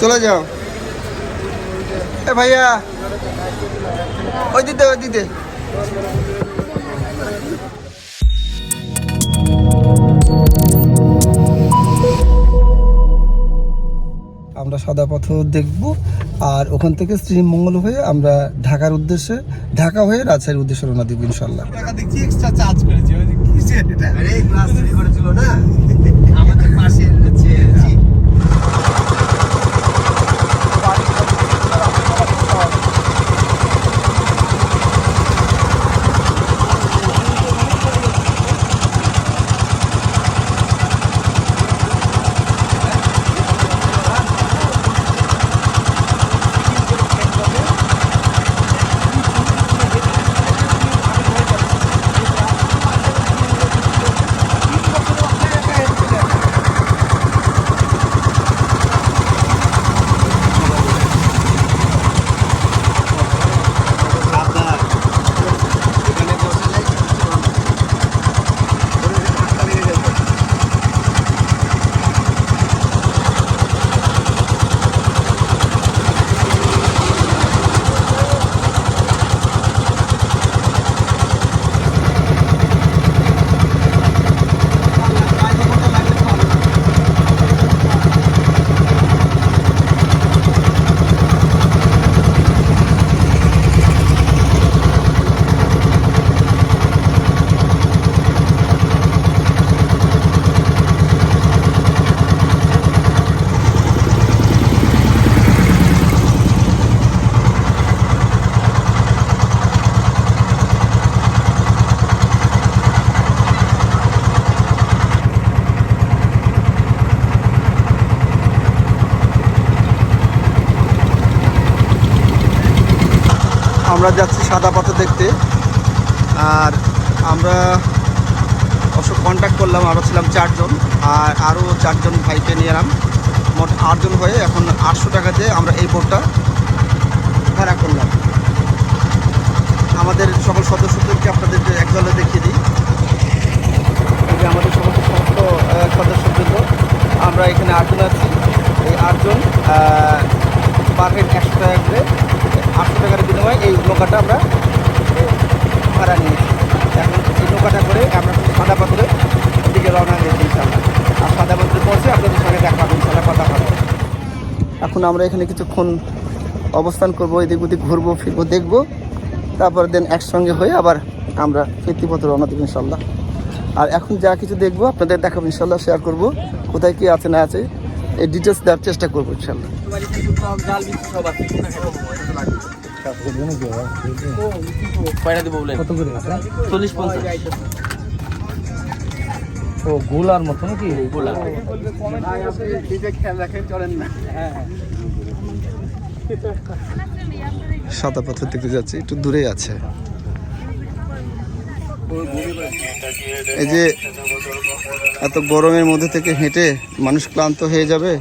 চলে যাও। এ ভাইয়া ওই দিতে ওই দিতে। আমরা সাদা পাথর দেখব আর ওখান থেকে শ্রীমঙ্গল হয়ে আমরা ঢাকার উদ্দেশ্যে ঢাকা হয়ে রাজশাহীর উদ্দেশ্যে রওনা দিব ইনশাল্লাহ। টাকা দেখছি এক্সট্রা চার্জ করেছে ওই যে কিসের এটা? আরে ক্লাস করেছিল না? আমরা যাচ্ছি সাদা পাথর দেখতে। আর আমরা অবশ্য কন্ট্যাক্ট করলাম আমরা ছিলাম চারজন, আর আরও চারজন ভাইকে নিয়ে এলাম। মোট আটজন হয়ে এখন আটশো টাকাতে আমরা এই বোটটা ভাড়া করলাম। আমাদের সকল সদস্যদেরকে আপনাদের এক দলে দেখিয়ে দিই। আমাদের সমস্ত সমস্ত সদস্যবৃন্দ, আমরা এখানে আটজন আছি। এই আটজন পার হেড একশো টাকা করে আটশো টাকার বিনিময়ে এই নৌকাটা আমরা ভাড়া নিয়েছি। এখন এই নৌকাটা করে আমরা সাদা পাথরে দিকে রওনা দিয়েছি ইনশাল্লাহ আর সাদা পাথরে পৌঁছে আপনাদের সঙ্গে দেখা হবে ইনশাল্লাহ কথা হবে। এখন আমরা এখানে কিছুক্ষণ অবস্থান করব, এদিক ওদিক ঘুরবো, ফিরবো, দেখব। তারপর দেন একসঙ্গে হয়ে আবার আমরা ফিরতি পথে রওনা দেবো ইনশাল্লাহ আর এখন যা কিছু দেখব, আপনাদের দেখাবো ইনশাল্লাহ শেয়ার করব। কোথায় কি আছে, না আছে, এই ডিটেলস দেওয়ার চেষ্টা করব ইনশাল্লাহ কয়টা দিব বলেন কত করে চল্লিশ পঞ্চাশ। ও গোলার মতো নাকি? গোলা খেয়াল রাখেন চলেন না সাদা পাথর দেখতে যাচ্ছি একটু দূরে আছে। এই যে এত গরমের মধ্যে থেকে হেঁটে মানুষ ক্লান্ত হয়ে যাবে।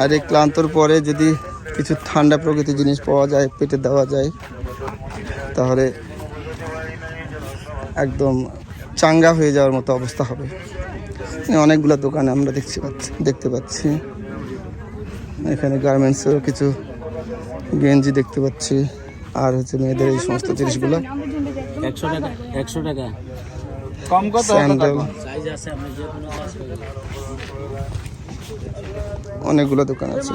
আর এই ক্লান্তর পরে যদি কিছু ঠান্ডা প্রকৃতির জিনিস পাওয়া যায় পেটে দেওয়া যায়। তাহলে একদম চাঙ্গা হয়ে যাওয়ার মতো অবস্থা হবে। অনেকগুলো দোকানে আমরা দেখছি পাচ্ছি দেখতে পাচ্ছি। এখানে গার্মেন্টসেরও কিছু গেঞ্জি দেখতে পাচ্ছি। আর হচ্ছে মেয়েদের এই সমস্ত জিনিসগুলো। একশো টাকা একশো টাকা। কম কত? স্যান্ডেল অনেকগুলো দোকান আছে।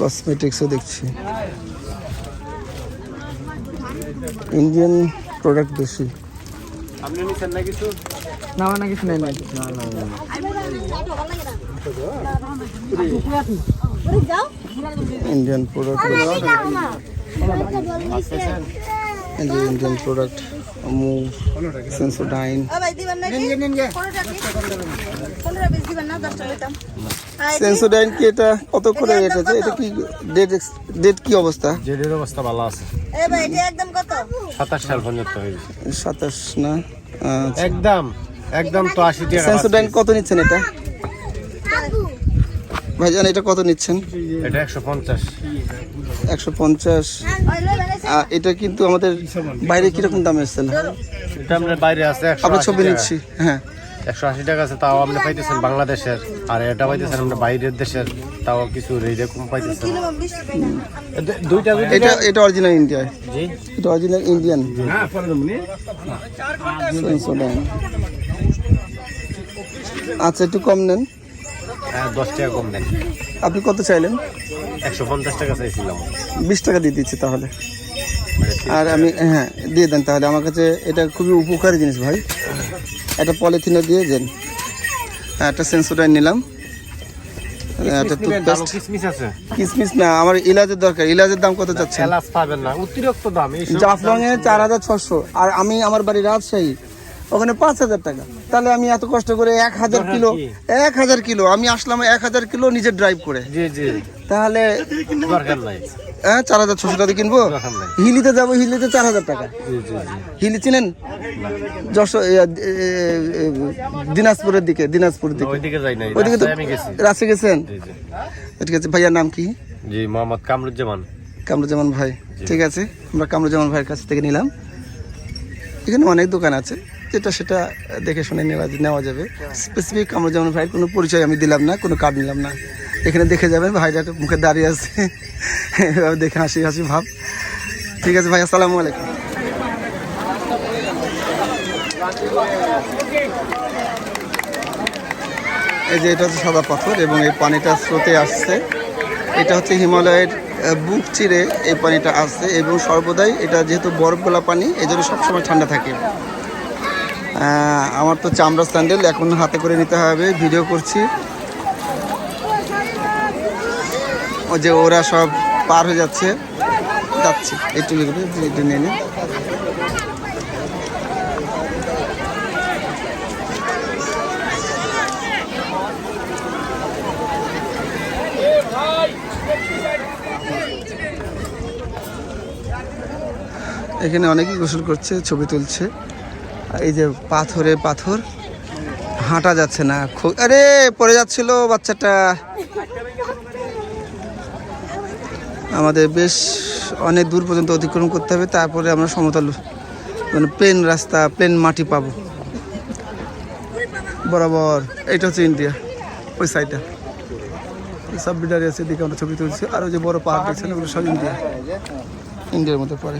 কসমেটিক্সও দেখছি। ইন্ডিয়ান প্রোডাক্ট বেশি। আপনি না, কিছু না না, কিছু নেই নাই Indian product Indian product move Sensodyne Sensodyne কি এটা কত করে রেট আছে এটা কি ডেট ডেট কি অবস্থা জেডির অবস্থা ভালো আছে একদম কত সাতাশ সাল পর্যন্ত হয়ে সাতাশ না? একদম একদম তো আশি টাকা সেন্সোডাইন কত নিচ্ছেন এটা? ভাইজান এটা কত নিচ্ছেন? এটা একশো পঞ্চাশ। একশো পঞ্চাশ। এটা কিন্তু আমাদের বাইরে কীরকম দাম এসছে না? এটা আপনার বাইরে আছে আমরা ছবি নিচ্ছি হ্যাঁ। একশো আশি টাকা আছে তাও আপনি পাইতেছেন বাংলাদেশের। আর এটা পাইতেছেন আমরা বাইরের দেশের তাও কিছু এইরকম পাইতেছেন। দুইটা এটা এটা অরিজিনাল ইন্ডিয়া এটা অরিজিনাল ইন্ডিয়ান হ্যাঁ আচ্ছা একটু কম নেন। দশ টাকা কম দেন আপনি কত চাইলেন? একশো পঞ্চাশ টাকা চাইছিলাম। বিশ টাকা দিয়ে দিচ্ছি তাহলে। মানে আর আমি হ্যাঁ দিয়ে দেন তাহলে। আমার কাছে এটা খুবই উপকারী জিনিস ভাই। একটা পলিথিনে দিয়ে দেন। হ্যাঁ, একটা সেন্সোডাইন নিলাম। হ্যাঁ, একটা কিসমিস টুথপেস্ট কিসমিস না আমার ইলাজের দরকার। ইলাজের দাম কত চাচ্ছেন? এলাচ পাবেন না অতিরিক্ত দাম জাফলং এ চার হাজার ছশো আর আমি আমার বাড়ি রাজশাহী। ওখানে পাঁচ হাজার টাকা। তাহলে আমি এত কষ্ট করে এক হাজার কিলো এক হাজার কিলো আমি আসলাম এক হাজার কিলো নিজে ড্রাইভ করে। তাহলে হ্যাঁ চার হাজার ছশো টাকা কিনবো? হিলিতে যাব হিলিতে চার হাজার টাকা। হিলি চিনেন? এ, দিনাজপুরের দিকে দিনাজপুরের দিকে। ওইদিকে তো রাশি গেছেন? ঠিক আছে ভাইয়ার নাম কি? জি মোহাম্মদ কামরুজ্জামান। কামরুজ্জামান ভাই। ঠিক আছে আমরা কামরুজ্জামান ভাইয়ের কাছ থেকে নিলাম। এখানে অনেক দোকান আছে। যেটা সেটা দেখে শুনে নেওয়া নেওয়া যাবে। স্পেসিফিক আমরা যেমন ভাইয়ের কোনো পরিচয় আমি দিলাম না, কোনো কার্ড নিলাম না। এখানে দেখে যাবেন একটু মুখে দাঁড়িয়ে আছে। এভাবে দেখে হাসি হাসি ভাব। ঠিক আছে ভাই, আসসালামু আলাইকুম। এই যে এটা হচ্ছে সাদা পাথর এবং এই পানিটা স্রোতে আসছে। এটা হচ্ছে হিমালয়ের বুক চিরে এই পানিটা আসছে এবং সর্বদাই এটা যেহেতু বরফ গোলা পানি এই জন্য সবসময় ঠান্ডা থাকে। আমার তো চামড়া স্যান্ডেল এখন হাতে করে নিতে হবে ভিডিও করছি। ও যে ওরা সব পার হয়ে যাচ্ছে। যাচ্ছে, একটু একটু নিয়ে নিন এখানে অনেকেই গোসল করছে, ছবি তুলছে। এই যে পাথরে পাথর, হাঁটা যাচ্ছে না আরে, পড়ে যাচ্ছিল বাচ্চাটা। আমাদের বেশ অনেক দূর পর্যন্ত অতিক্রম করতে হবে, তারপরে আমরা সমতল মানে প্লেন রাস্তা প্লেন মাটি পাবো। বরাবর, এটা হচ্ছে ইন্ডিয়া ওই সাইডটা সব বিডারি আছে, এদিকে আমরা ছবি তুলছি। আর ওই যে বড় পাহাড় দেখছেন, ওগুলো সব ইন্ডিয়া ইন্ডিয়ার মধ্যে পড়ে।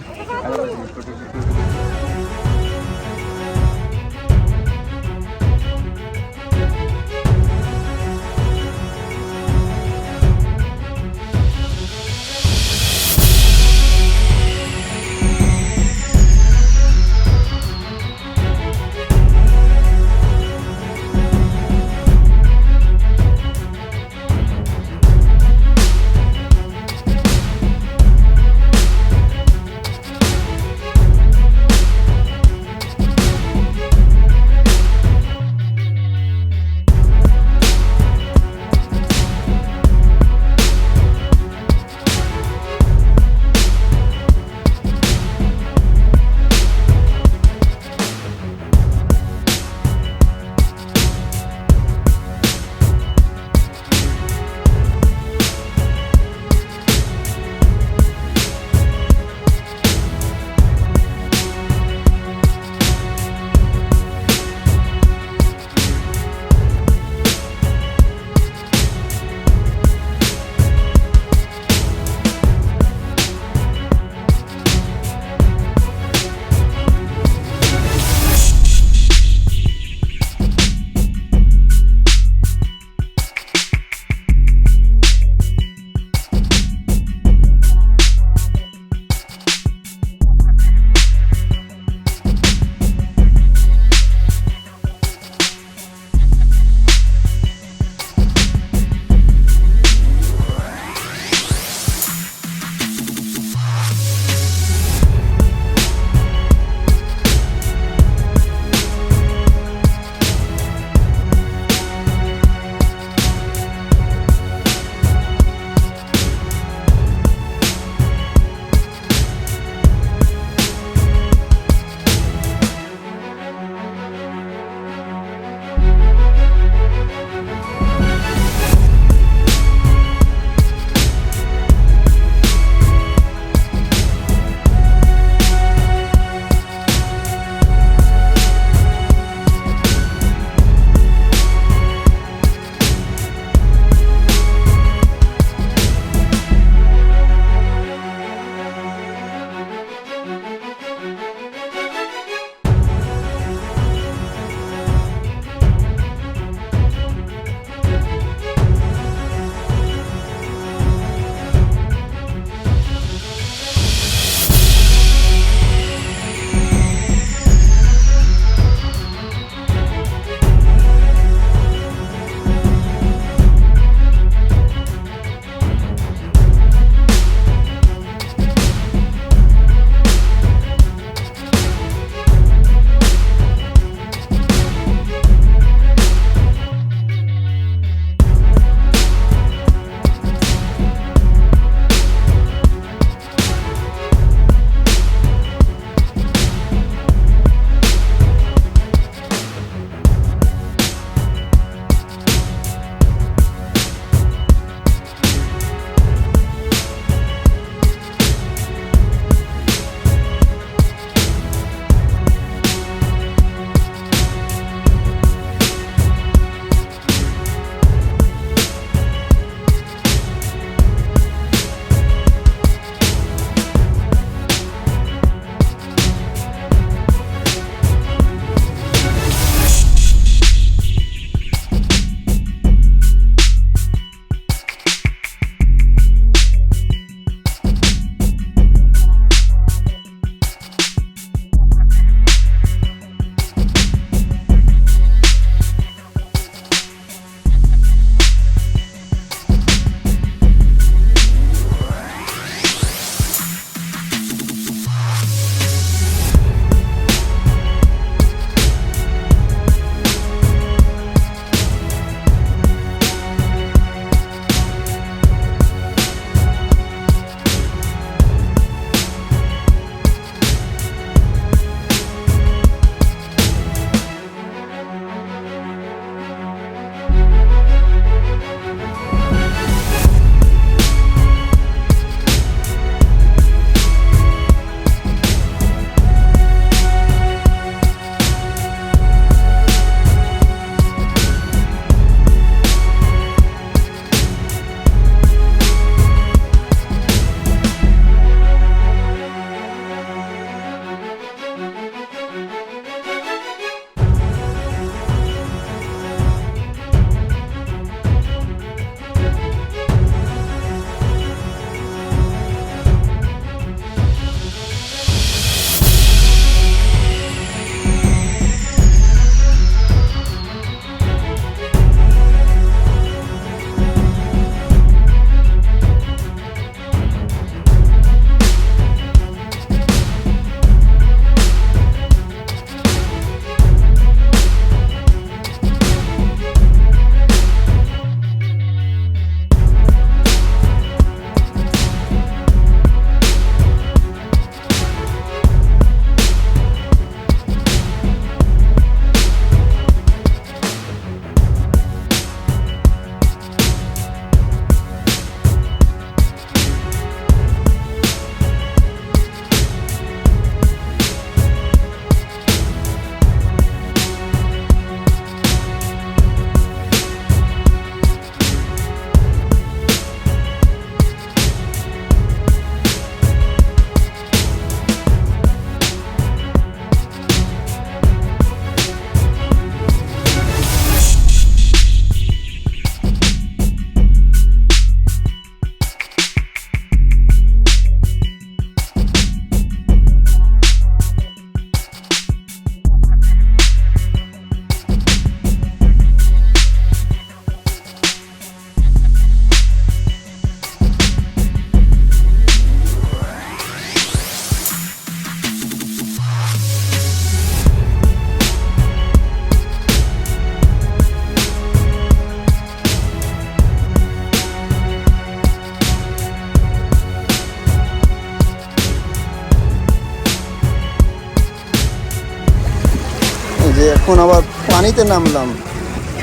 নামলাম।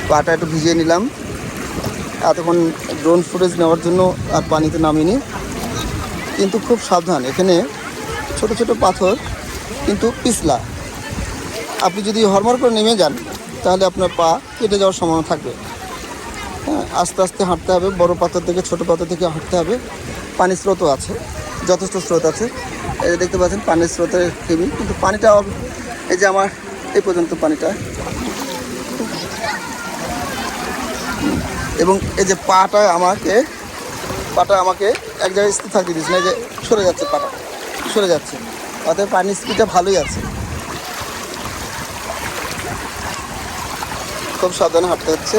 পাটা একটু ভিজিয়ে নিলাম। এতক্ষণ ড্রোন ফুটেজ নেওয়ার জন্য আর পানিতে নামিনি। কিন্তু খুব সাবধান। এখানে ছোট ছোট পাথর, কিন্তু পিছলা। আপনি যদি হরমর করে নেমে যান, তাহলে আপনার পা কেটে যাওয়ার সম্ভাবনা থাকবে। হ্যাঁ আস্তে আস্তে হাঁটতে হবে। বড় পাথর থেকে ছোট পাথর থেকে হাঁটতে হবে। পানির স্রোতও আছে, যথেষ্ট স্রোত আছে। এই দেখতে পাচ্ছেন, পানির স্রোতের কেবি কিন্তু পানিটা এই যে আমার, এই পর্যন্ত পানিটা। এবং এই যে পাটা আমাকে পাটা আমাকে এক জায়গায় স্থির থাকতে দিচ্ছে না যে সরে যাচ্ছে পাটা, সরে যাচ্ছে। অতএব পানির স্পিডটা ভালোই আছে। খুব সাবধানে হাঁটতে হচ্ছে।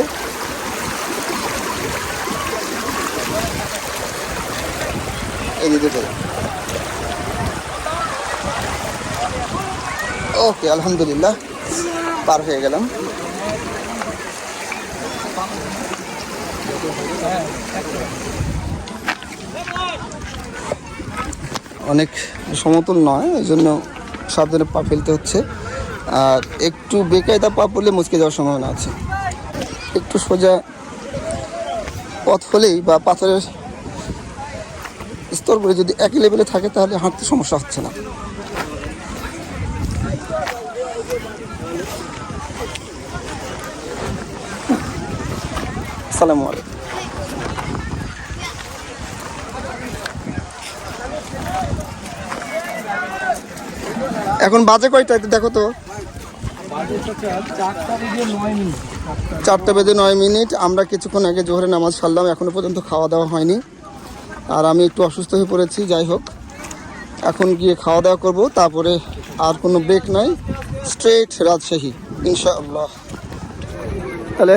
এই ওকে, আলহামদুলিল্লাহ, পার হয়ে গেলাম। অনেক সমতল নয়, এই জন্য সাবধানে পা ফেলতে হচ্ছে। আর একটু বেকায়দা পা পড়লে মুচকে যাওয়ার সম্ভাবনা আছে। একটু সোজা পথ হলেই বা পাথরের স্তরগুলো যদি একই লেভেলে থাকে, তাহলে হাঁটতে সমস্যা হচ্ছে না। আসসালামু আলাইকুম। এখন বাজে কয়টা? দেখো তো। চারটা বেজে নয় মিনিট। আমরা কিছুক্ষণ আগে জোহরে নামাজ সারলাম, এখনও পর্যন্ত খাওয়া দাওয়া হয়নি। আর আমি একটু অসুস্থ হয়ে পড়েছি, যাই হোক। এখন গিয়ে খাওয়া দাওয়া করব, তারপরে আর কোনো ব্রেক নাই। স্ট্রেট রাজশাহী, ইনশাআল্লাহ। তাহলে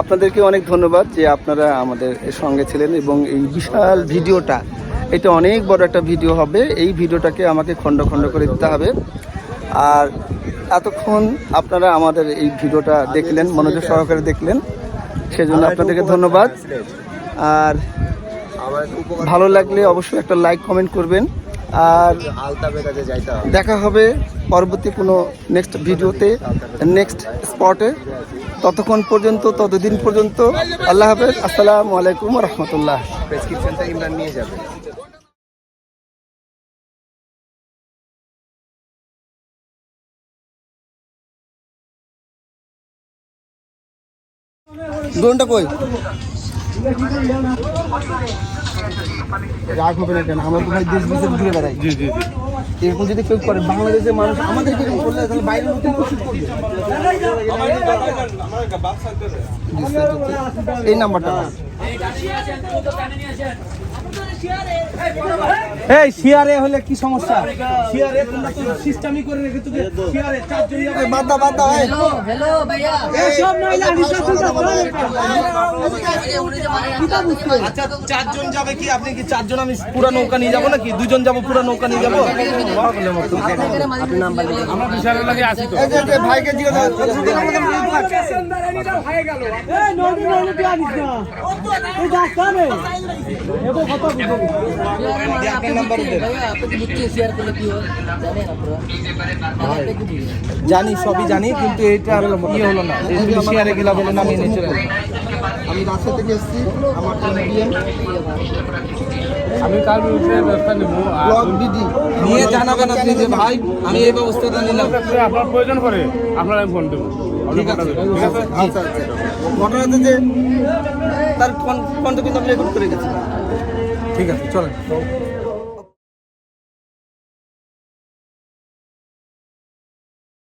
আপনাদেরকে অনেক ধন্যবাদ যে আপনারা আমাদের সঙ্গে ছিলেন এবং এই বিশাল ভিডিওটা এটা অনেক বড় একটা ভিডিও হবে। এই ভিডিওটাকে আমাকে খণ্ড খণ্ড করে দিতে হবে। আর এতক্ষণ আপনারা আমাদের এই ভিডিওটা দেখলেন মনোযোগ সহকারে দেখলেন। সেজন্য আপনাদেরকে ধন্যবাদ। আর ভালো লাগলে অবশ্যই একটা লাইক কমেন্ট করবেন। আর দেখা হবে পরবর্তী কোনো নেক্সট ভিডিওতে নেক্সট স্পটে ততক্ষণ পর্যন্ত ততদিন পর্যন্ত আল্লাহ হাফেজ। আসসালামু আলাইকুম রহমতুল্লাহ। প্রেসক্রিপশনটা ইমরান নিয়ে যাবে। ড্রোনটা কই? রাগ হবে না কেন? আমরা তো ভাই দেশ বিদেশে ঘুরে বেড়াই। জি জি জি। এরকম যদি কেউ করে বাংলাদেশের মানুষ আমাদেরকে এরকম করলে তাহলে বাইরের লোক কিন্তু শুট করবে এই নাম্বারটা এই শিয়ারে হলে কি সমস্যা শিয়ারে তোমরা তো সিস্টেমই করে রেখে তুমি শিয়ারে চারজন যাবে বাদ দাও বাদ দাও হ্যালো হ্যালো ভাইয়া এই সব মহিলা হিসাব করে আচ্ছা চারজন যাবে কি আপনি কি চারজন আমি পুরো নৌকা নিয়ে যাব নাকি দুজন যাব পুরো নৌকা নিয়ে যাব বড় বলে মত নাম বলে আমরা বিশাল লাগে আসি তো এই যে ভাই ভাইকে জিজ্ঞাসা হয়ে গেল এই নৌকা নৌকা আনিস না এই দাস কানে এবো কথা জানি সবই জানি কিন্তু এটা ইয়ে হলো না। শেয়ারে গেলা বলে নামিয়ে নিয়েছিল আমি রাস্তা থেকে এসেছি আমার আমি কাল ব্যবস্থা নেব? দিদি নিয়ে জানাবেন আপনি যে ভাই আমি এই ব্যবস্থাটা নিলাম। আপনার প্রয়োজন আপনার আমি ফোন দেবো। আচ্ছা, আচ্ছা। ঘটনাতে যে তার ফোন ফোনটা কিন্তু আমি রেকর্ড করে গেছি ঠিক আছে চলেন।